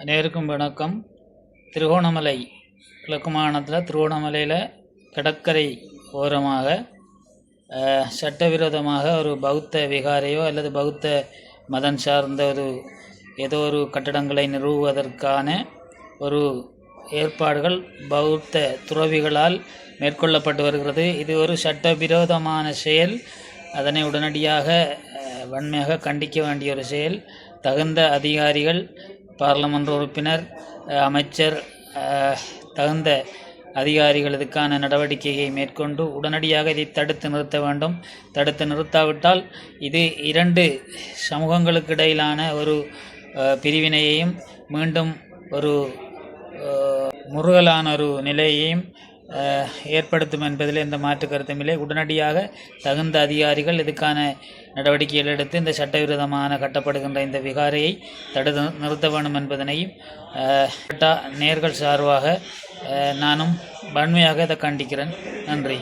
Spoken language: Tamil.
அனைவருக்கும் வணக்கம். திருகோணமலை கிழக்குமானத்தில் திருகோணமலையில் கடற்கரை ஓரமாக சட்டவிரோதமாக ஒரு பௌத்த விகாரையோ அல்லது பௌத்த மதம் சார்ந்த ஒரு ஏதோ ஒரு கட்டடங்களை நிறுவுவதற்கான ஒரு ஏற்பாடுகள் பௌத்த துறவிகளால் மேற்கொள்ளப்பட்டு வருகிறது. இது ஒரு சட்டவிரோதமான செயல். அதனை உடனடியாக வன்மையாக கண்டிக்க வேண்டிய ஒரு செயல். தகுந்த அதிகாரிகள் பாராளுமன்ற உறுப்பினர் அமைச்சர் தகுந்த அதிகாரிகள் இதுக்கான நடவடிக்கையை மேற்கொண்டு உடனடியாக இதை தடுத்து நிறுத்த வேண்டும். தடுத்து நிறுத்தாவிட்டால் இது இரண்டு சமூகங்களுக்கு இடையிலான ஒரு பிரிவினையையும் மீண்டும் ஒரு முருகலான ஒரு நிலையையும் ஏற்படுத்தும் என்பதில் எந்த மாற்று கருத்தும் இல்லை. உடனடியாக தகுந்த அதிகாரிகள் இதுக்கான நடவடிக்கைகள் எடுத்து இந்த சட்டவிரோதமான கட்டப்படுகின்ற இந்த விகாரையை தடுத்து நிறுத்த வேண்டும் என்பதனையும் நேர்கள் சார்பாக நானும் வன்மையாக இதை கண்டிக்கிறேன். நன்றி.